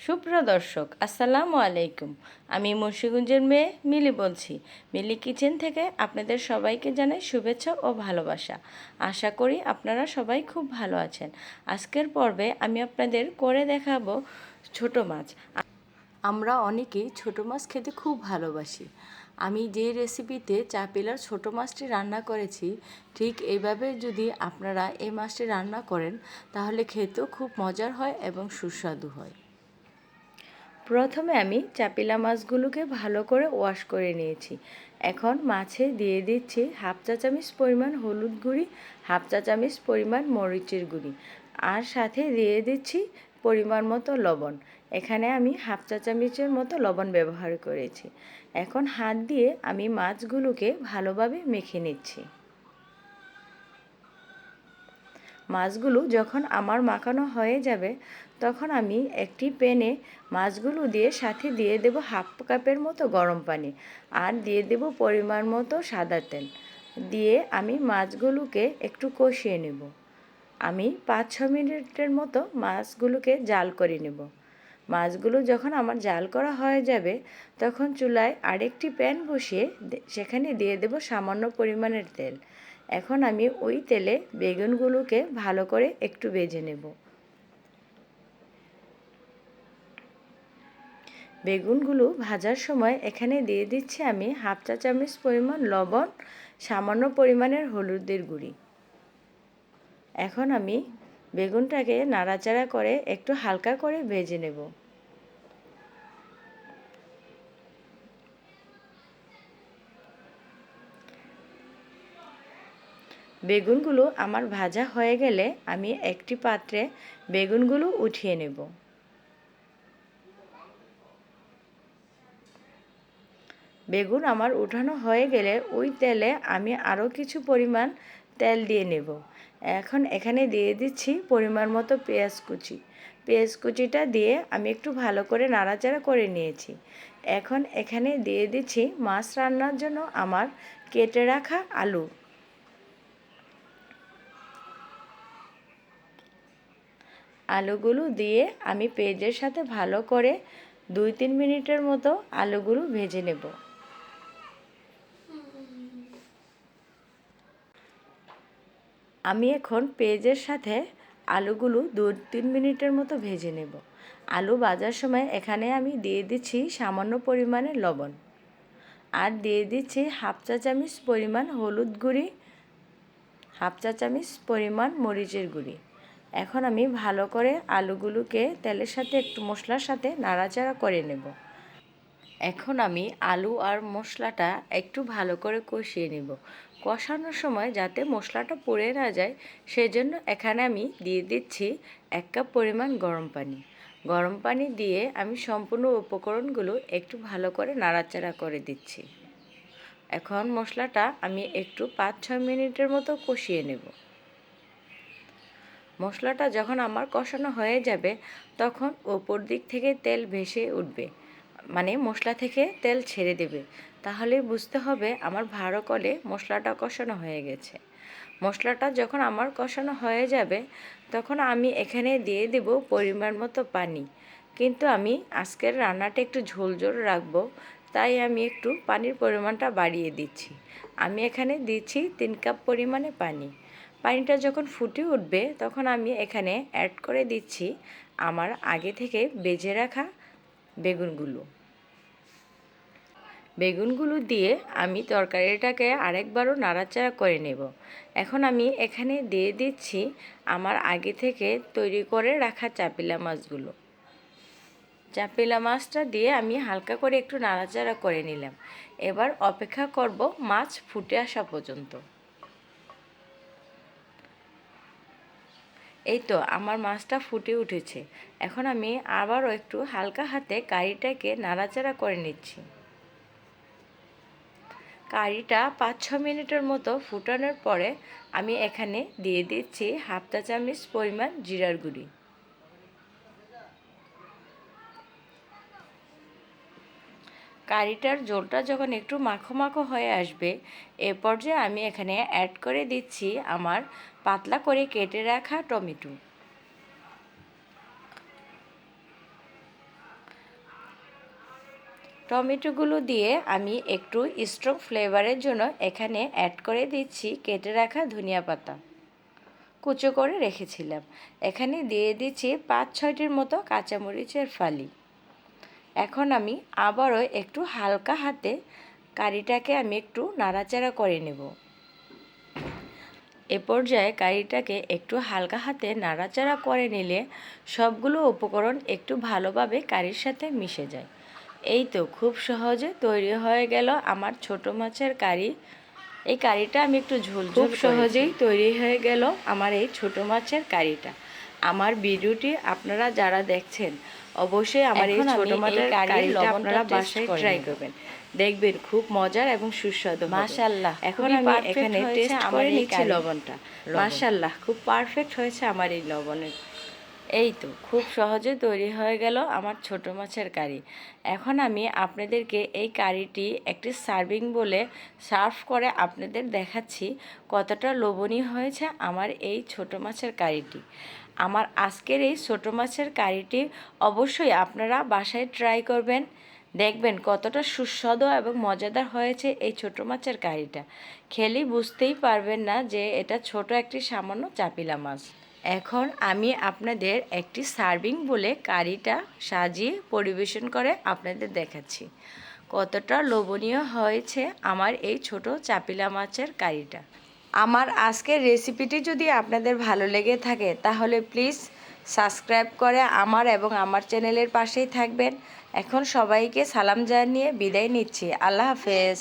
সুপ্রিয় দর্শক, আসসালামু আলাইকুম। আমি মুন্সিগঞ্জের মেয়ে মিলি বলছি। মিলি কিচেন থেকে আপনাদের সবাইকে জানাই শুভেচ্ছা ও ভালোবাসা। আশা করি আপনারা সবাই খুব ভালো আছেন। আজকের পর্বে আমি আপনাদের করে দেখাবো ছোট মাছ। আমরা অনেকেই ছোট মাছ খেতে খুব ভালোবাসি। আমি যে রেসিপিতে চাপিলার ছোট মাছটি রান্না করেছি, ঠিক এইভাবে যদি আপনারা এই মাছটি রান্না করেন, তাহলে খেতেও খুব মজার হয় এবং সুস্বাদু হয়। প্রথমে আমি চাপিলা মাছগুলোকে ভালো করে ওয়াশ করে নিয়েছি। এখন মাছে দিয়ে দিচ্ছি হাফ চা চামচ পরিমাণ হলুদ গুঁড়ি, হাফ চা চামচ পরিমাণ মরিচের গুঁড়ি আর সাথে দিয়ে দিচ্ছি পরিমাণ মতো লবণ। এখানে আমি হাফ চা চামচের মতো লবণ ব্যবহার করেছি। এখন হাত দিয়ে আমি মাছগুলোকে ভালোভাবে মেখে নিচ্ছি। মাছগুলো যখন আমার মাখানো হয়ে যাবে, তখন আমি একটি প্যানে মাছগুলো দিয়ে সাথে দিয়ে দেব হাফ কাপের মতো গরম পানি আর দিয়ে দেব পরিমাণ মতো সাদা তেল। দিয়ে আমি মাছগুলোকে একটু কষিয়ে নেব। আমি পাঁচ ছ মিনিটের মতো মাছগুলোকে জাল করে নেব। মাছগুলো যখন আমার জাল করা হয়ে যাবে, তখন চুলায় আরেকটি প্যান বসিয়ে সেখানে দিয়ে দেব সামান্য পরিমাণের তেল। এখন আমি ওই তেলে বেগুনগুলোকে ভালো করে একটু বেজে নেব। বেগুনগুলো ভাজার সময় এখানে দিয়ে দিচ্ছি আমি হাফ চা চামচ পরিমাণ লবণ, সামান্য পরিমাণের হলুদের গুঁড়ি। এখন আমি বেগুনটাকে নাড়াচাড়া করে একটু হালকা করে ভেজে নেব। বেগুনগুলো আমার ভাজা হয়ে গেলে আমি একটি পাত্রে বেগুনগুলো উঠিয়ে নেব। বেগুন আমার উঠানো হয়ে গেলে ওই তেলে আমি আরও কিছু পরিমাণ তেল দিয়ে নেব। এখন এখানে দিয়ে দিচ্ছি পরিমাণ মতো পেঁয়াজ কুচি। পেঁয়াজ কুচিটা দিয়ে আমি একটু ভালো করে নাড়াচাড়া করে নিয়েছি। এখন এখানে দিয়ে দিচ্ছি মাছ রান্নার জন্য আমার কেটে রাখা আলু। আলুগুলো দিয়ে আমি পেঁয়াজের সাথে ভালো করে দুই তিন মিনিটের মতো আলুগুলো ভেজে নেব। আমি এখন পেঁয়াজের সাথে আলুগুলো দু তিন মিনিটের মতো ভেজে নেব। আলু ভাজার সময় এখানে আমি দিয়ে দিচ্ছি সামান্য পরিমাণে লবণ। আর দিয়ে দিচ্ছি হাফ চা চামচ পরিমাণ হলুদ গুঁড়ি, হাফ চা চামচ পরিমাণ মরিচের গুঁড়ি। এখন আমি ভালো করে আলুগুলোকে তেলের সাথে একটু মশলার সাথে নাড়াচাড়া করে নেব। এখন আমি আলু আর মশলাটা একটু ভালো করে কষিয়ে নেব। কষানোর সময় যাতে মশলাটা পড়ে না যায়, সেজন্য এখানে আমি দিয়ে দিচ্ছি এক কাপ পরিমাণ গরম পানি। গরম পানি দিয়ে আমি সম্পূর্ণ উপকরণগুলো একটু ভালো করে নাড়াচাড়া করে দিচ্ছি। এখন মশলাটা আমি একটু পাঁচ ছয় মিনিটের মতো কষিয়ে নেব। মশলাটা যখন আমার কষানো হয়ে যাবে, তখন ওপর দিক থেকে তেল ভেসে উঠবে মানে মশলা থেকে তেল ছেড়ে দেবে। তাহলে বুঝতে হবে আমার ভালো কলে মশলাটা কষানো হয়ে গেছে। মশলাটা যখন আমার কষানো হয়ে যাবে, তখন আমি এখানে দিয়ে দেব পরিমাণ মতো পানি। কিন্তু আমি আজকের রান্নাটা একটু ঝোল ঝোল রাখব, তাই আমি একটু পানির পরিমাণটা বাড়িয়ে দিচ্ছি। আমি এখানে দিচ্ছি তিন কাপ পরিমাণে পানি। পানিটা যখন ফুটে উঠবে, তখন আমি এখানে অ্যাড করে দিচ্ছি আমার আগে থেকে বেজে রাখা বেগুনগুলো। বেগুনগুলো দিয়ে আমি তরকারিটাকে আরেকবারও নাড়াচাড়া করে নেব। এখন আমি এখানে দিয়ে দিচ্ছি আমার আগে থেকে তৈরি করে রাখা চাপিলা মাছগুলো। চাপিলা মাছটা দিয়ে আমি হালকা করে একটু নাড়াচাড়া করে নিলাম। এবার অপেক্ষা করব মাছ ফুটে আসা পর্যন্ত। এই তো আমার মাছটা ফুটে উঠেছে। এখন আমি আবারও একটু হালকা হাতে কারিটাকে নাড়াচাড়া করে নিচ্ছি। কারিটা পাঁচ ছ মিনিটের মতো ফুটানোর পরে আমি এখানে দিয়ে দিচ্ছি হাফ চা চামচ পরিমাণ জিরার গুঁড়ি। কারিটার জলটা যখন একটু মাখো মাখো হয়ে আসবে, এ পর্যায়ে আমি এখানে অ্যাড করে দিচ্ছি আমার পাতলা করে কেটে রাখা টমেটো। টমেটোগুলো দিয়ে আমি একটু স্ট্রং ফ্লেভারের জন্য এখানে অ্যাড করে দিচ্ছি কেটে রাখা ধনিয়া পাতা। কুচো করে রেখেছিলাম। এখানে দিয়ে দিচ্ছি পাঁচ ছয়টির মতো কাঁচামরিচের ফালি। এখন আমি আবারও একটু হালকা হাতে কারিটাকে আমি একটু নাড়াচাড়া করে নেব। এ পর্যায়ে কারিটাকে একটু হালকা হাতে নাড়াচাড়া করে নিলে সবগুলো উপকরণ একটু ভালোভাবে কারির সাথে মিশে যায়। এই তো খুব সহজে তৈরি হয়ে গেল আমার ছোট মাছের কারি। এই কারিটা আমি একটু ঝোল খুব সহজেই তৈরি হয়ে গেল আমার এই ছোট মাছের কারিটা। আমার ভিডিওটি আপনারা যারা দেখছেন অবশ্যই আমার এই ছোট মাছের কারির কারিটা আপনারা বাসায় ট্রাই করবেন। দেখবেন খুব মজার এবং সুস্বাদু হবে। মাশাআল্লাহ, এখন আমি এখানে টেস্ট আমার করে এই নিচ্ছি। লবণটা। লবণ। মাশাল্লাহ খুব পারফেক্ট হয়েছে আমার এই লবণের। এই তো খুব সহজে তৈরি হয়ে গেল আমার ছোট মাছের কারি। এখন আমি আপনাদেরকে এই কারিটি একটি সার্ভিং বলে সার্ভ করে আপনাদের দেখাচ্ছি কতটা লোভনীয় হয়েছে আমার এই ছোট মাছের কারিটি। আমার আজকের এই ছোটো মাছের কারিটি অবশ্যই আপনারা বাসায় ট্রাই করবেন। দেখবেন কতটা সুস্বাদু এবং মজাদার হয়েছে এই ছোট মাছের কারিটা। খেলেই বুঝতেই পারবেন না যে এটা ছোট একটি সামান্য চাপিলা মাছ। এখন আমি আপনাদের একটি সার্ভিং বলে কারিটা সাজিয়ে পরিবেশন করে আপনাদের দেখাচ্ছি। কতটা লোভনীয় হয়েছে আমার এই ছোট চাপিলা মাছের কারিটা। আমার আজকের রেসিপিটি যদি আপনাদের ভালো লেগে থাকে, তাহলে প্লিজ সাবস্ক্রাইব করে আমার এবং আমার চ্যানেলের পাশেই থাকবেন। এখন সবাইকে সালাম জানিয়ে বিদায় নিচ্ছি। আল্লাহ হাফেজ।